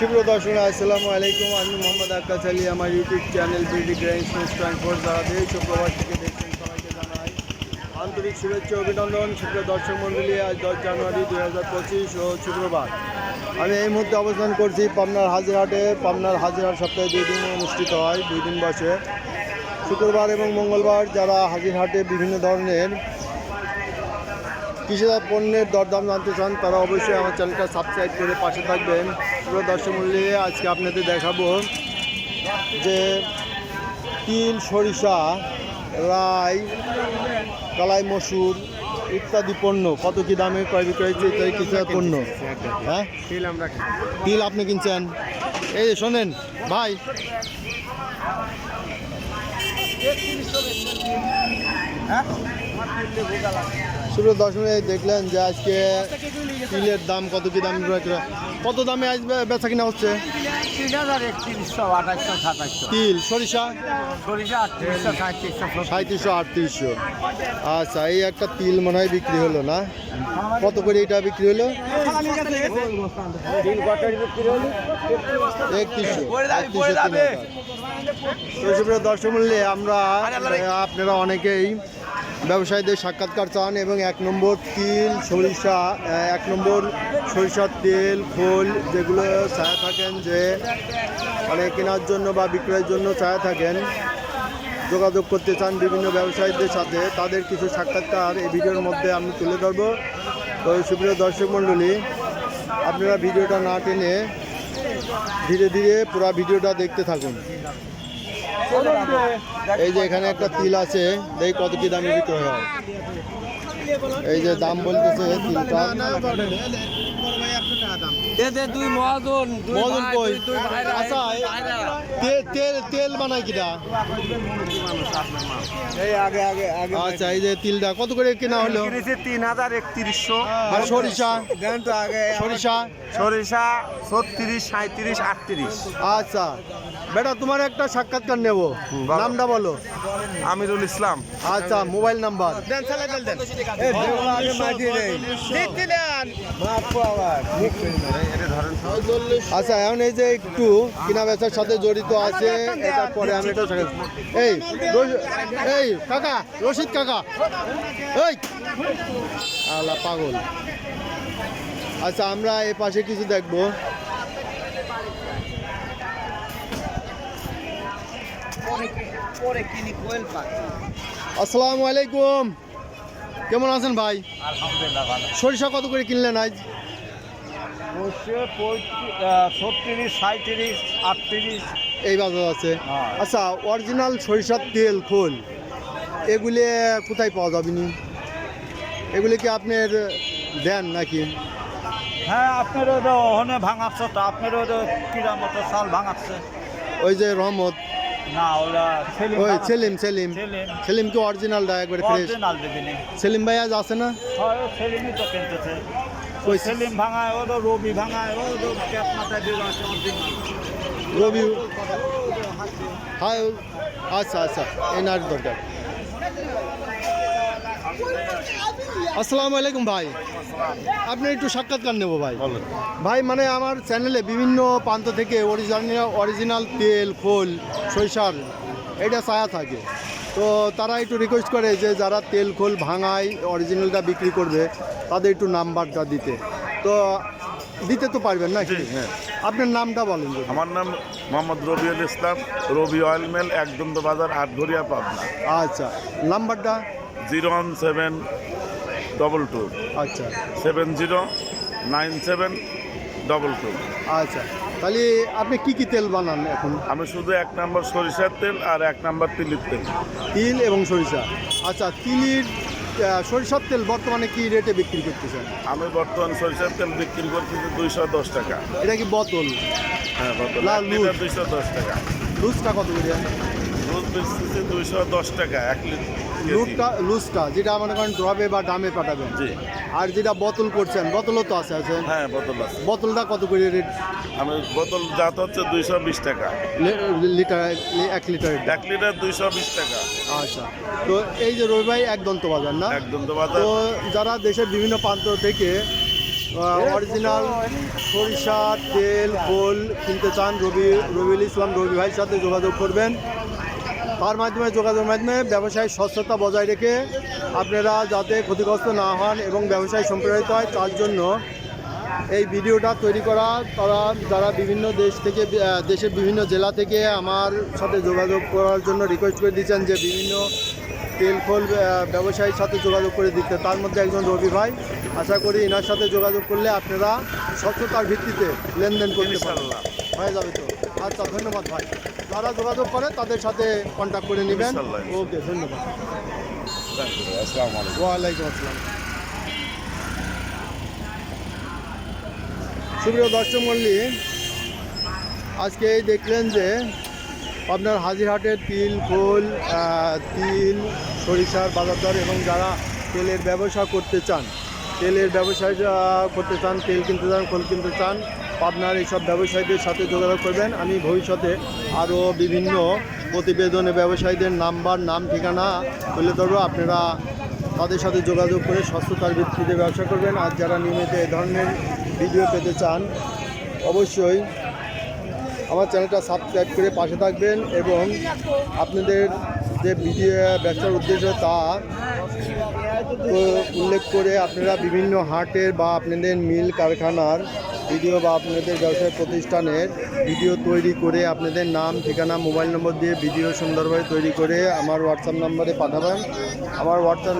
সুপ্রিয় দর্শক, আসসালামু আলাইকুম। আমি মোহাম্মদ আক্কাস আলী। আমার YouTube channel BD twenty four যারা দেশ প্রবাস থেকে দেখছেন সবাইকে জানাই আন্তরিক শুভেচ্ছা অভিনন্দন। সুপ্রিয় দর্শক মণ্ডলী, আজ দশ জানুয়ারি দুই হাজার পঁচিশ ও শুক্রবার। আমি এই মুহূর্তে অবস্থান করছি পাবনার হাজিরহাটে। পাবনার হাজিরহাট সপ্তাহে দুই দিন অনুষ্ঠিত হয়, দুই দিন বসে। শুক্রবার এবং মঙ্গলবার যারা হাজিরহাটে বিভিন্ন ধরনের কৃষিজাত পণ্যের দরদাম জানতে চান তারা অবশ্যই আমার চ্যানেলটা সাবস্ক্রাইব করে পাশে থাকবেন। পুরো দর্শক মূল্যে আজকে আপনাদের দেখাবো যে তিল সরিষা রাই কালাই মসুর ইত্যাদি পণ্য কত কী দামে ক্রয় বিক্রয় হচ্ছে ইত্যাদি কৃষিজাত পণ্য। হ্যাঁ? তিল আমরা তিল আপনি কিনছেন? এই যে শোনেন ভাই। শুরু দশমে দেখলেন যে আজকে তিলের দাম কত কি দাম কত দামে আজ বে- বেচা কিনা হচ্ছে? তিল সরিষা? সাঁত্রিশশো আটত্রিশশো আচ্ছা এই একটা তিল মনে হয় বিক্রি হলো না? কত করে এটা বিক্রি হলো? একত্রিশশো দর্শক মূল্যে আমরা আপনারা অনেকেই ব্যবসায়ীদের সাক্ষাৎকার চান এবং এক নম্বর তিল, সরিষা এক নম্বর সরিষার তেল, খোল যেগুলো ছায়া থাকেন যে মানে কেনার জন্য বা বিক্রয়ের জন্য ছায়া থাকেন, যোগাযোগ করতে চান বিভিন্ন ব্যবসায়ীদের সাথে, তাদের কিছু সাক্ষাৎকার এই ভিডিওর মধ্যে আমি তুলে ধরবো। তো সুপ্রিয় দর্শক মণ্ডলী, আপনারা ভিডিওটা না টেনে ধীরে ধীরে পুরা ভিডিওটা দেখতে থাকুন। এই যে এখানে একটা তিল আছে দেখি কত কি দামে বিক্রয় হয়। এই যে দাম বলতেছে তিলটা। আচ্ছা, এই তেল তেল বানায় কিটা? এই আগে আগে আগে আচ্ছা এই যে তিলটা কত করে কেনা হলো? তিন হাজার একত্রিশশো। আর সরিষা? সরিষা? সরিষা ছত্রিশ সাঁত্রিশ আটত্রিশ। আচ্ছা। বেটা তোমার একটা সাক্ষাৎকার নেব। নামটা বলো। আমিরুল ইসলাম। আচ্ছা মোবাইল নাম্বার। আচ্ছা এখন এই যে একটু কিনা বেচার সাথে জড়িত আছে এটার পরে আমি এটা এই এই কাকা রশিদ কাকা। এই! আলা পাগল। আচ্ছা আমরা এ পাশে কিছু দেখব। আসসালামু আলাইকুম। কেমন আছেন ভাই? সরিষা কত করে কিনলেন আজ? ছত্রিশ সাঁত্রিশ আটত্রিশ। এই বাজার আছে। হ্যাঁ। আচ্ছা অরিজিনাল সরিষার তেল খোল এগুলি কোথায় পাওয়া যাবে নি? এগুলি কি আপনার দেন নাকি? হ্যাঁ আপনারও তো ওখানে ভাঙাচ্ছে তো কিরা মতো ভাঙাচ্ছে। ওই যে রহমত না ওরা সেলিম ওই। সেলিম সেলিম। সেলিম। সেলিম কি অরিজিনাল একবারে ফ্রেশ অরিজিনাল দেবেনি সেলিম ভাই আজ আছে না? হয় সেলিমই তো কিনতেছে। ওই ওই সেলিম ভাঙায় ও তো রবি ভাঙায় ও তো পেট মাথায় দিয়ে আছে অরিজিনাল রবি হ্যাঁ আচ্ছা আচ্ছা এনার নার দরকার। আসসালামু আলাইকুম ভাই। আপনি একটু সাক্ষাৎকার নেব ভাই। ভাই মানে আমার চ্যানেলে বিভিন্ন প্রান্ত থেকে অরিজিনাল অরিজিনাল তেল খোল সরিষার এটা ছায়া থাকে। তো তারা একটু রিকোয়েস্ট করে যে যারা তেল খোল ভাঙায় অরিজিনালটা বিক্রি করবে তাদের একটু নাম্বারটা দিতে। তো দিতে তো পারবেন না হ্যাঁ। আপনার নামটা বলেন আমার নাম মোহাম্মদ রবিউল ইসলাম। রবি অয়েল মেল একদম বাজার আটঘরিয়া পাবনা। আচ্ছা নাম্বারটা? Zero one seven double two আচ্ছা। Seven zero nine seven double two আচ্ছা। তাহলে আপনি কি কি তেল বানান এখন? আমি শুধু এক নম্বর সরিষার তেল আর এক নম্বর তিলির তেল। তিল এবং সরিষা। আচ্ছা তিলির সরিষার তেল বর্তমানে কি রেটে বিক্রি করতেছেন? আমি বর্তমান সরিষার তেল বিক্রি করতেছি দুইশো দশ টাকা। এটা কি বোতল? হ্যাঁ বোতল। দুইশো দশ টাকা। লুজটা কত করে? দুধ বেচতেছি দুইশো দশ টাকা এক লিটার লুজটা লুজটা যেটা মনে করেন ড্রবে বা ডামে পাঠাবেন। জি। আর যেটা বোতল করছেন বোতলও তো আছে আছে? হ্যাঁ বোতল আছে। বোতলটা কত করে রেট আমি বোতল জাত হচ্ছে দুইশো বিশ টাকা। লিটার এক লিটার এক লিটার দুইশো বিশ টাকা। আচ্ছা। তো এই যে রবি ভাই এক দন্ত বাজার না? একদন্ত বাজার। তো যারা দেশের বিভিন্ন প্রান্ত থেকে অরিজিনাল সরিষা তেল খোল কিনতে চান রবি রবিউল ইসলাম রবি ভাইয়ের সাথে যোগাযোগ করবেন। তার মাধ্যমে, যোগাযোগের মাধ্যমে ব্যবসায় স্বচ্ছতা বজায় রেখে আপনারা যাতে ক্ষতিগ্রস্ত না হন এবং ব্যবসায় সম্প্রসারিত হয়, তার জন্য এই ভিডিওটা তৈরি করা, তারা যারা বিভিন্ন দেশ থেকে দেশের বিভিন্ন জেলা থেকে আমার সাথে যোগাযোগ করার জন্য রিকোয়েস্ট করে দিচ্ছেন যে বিভিন্ন তেল খোল ব্যবসায়ীর সাথে যোগাযোগ করে দিতে। তার মধ্যে একজন রবি ভাই, আশা করি এনার সাথে যোগাযোগ করলে আপনারা স্বচ্ছতার ভিত্তিতে লেনদেন করতে পারবেন। হয়ে যাবে তো। আচ্ছা ধন্যবাদ ভাই। যারা যোগাযোগ করে তাদের সাথে কন্ট্যাক্ট করে নেবেন। ওকে ধন্যবাদ। ওয়ালাইকুম আসসালাম। সুপ্রিয় দর্শক মল্লী আজকে এই দেখলেন যে আপনার হাজিরহাটের তিল খোল আহ, তিল সরিষার বাজার দর এবং যারা তেলের ব্যবসা করতে চান তেলের ব্যবসা করতে চান তেল কিনতে চান খোল কিনতে চান আপনার এইসব ব্যবসায়ীদের সাথে যোগাযোগ করবেন। আমি ভবিষ্যতে আরও বিভিন্ন প্রতিবেদনে ব্যবসায়ীদের নাম্বার, নাম, ঠিকানা তুলে ধরবো। আপনারা তাদের সাথে যোগাযোগ করে স্বচ্ছতার ভিত্তিতে ব্যবসা করবেন। আর যারা নিয়মিত এ ধরনের ভিডিও পেতে চান, অবশ্যই আমার চ্যানেলটা সাবস্ক্রাইব করে পাশে থাকবেন এবং আপনাদের যে ভিডিও ব্যবসার উদ্দেশ্য তা উল্লেখ করে আপনারা বিভিন্ন হাটের বা আপনাদের মিল কারখানার ভিডিও বা আপনাদের ব্যবসায় প্রতিষ্ঠানের ভিডিও তৈরি করে আপনাদের নাম, ঠিকানা, মোবাইল নম্বর দিয়ে ভিডিও সুন্দরভাবে তৈরি করে আমার হোয়াটসঅ্যাপ নাম্বারে পাঠাবেন। আমার WhatsApp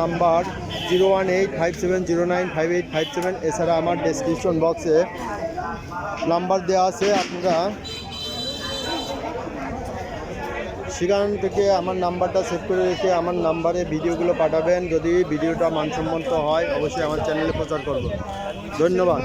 number zero one eight five seven zero nine five eight five seven, এছাড়া আমার ডেসক্রিপশন বক্সে নাম্বার দেওয়া আছে আপনারা। সেখান থেকে আমার নাম্বারটা সেভ করে রেখে আমার নাম্বারে ভিডিওগুলো পাঠাবেন। যদি ভিডিওটা মানসম্মত হয়, অবশ্যই আমার চ্যানেলে প্রচার করব। ধন্যবাদ।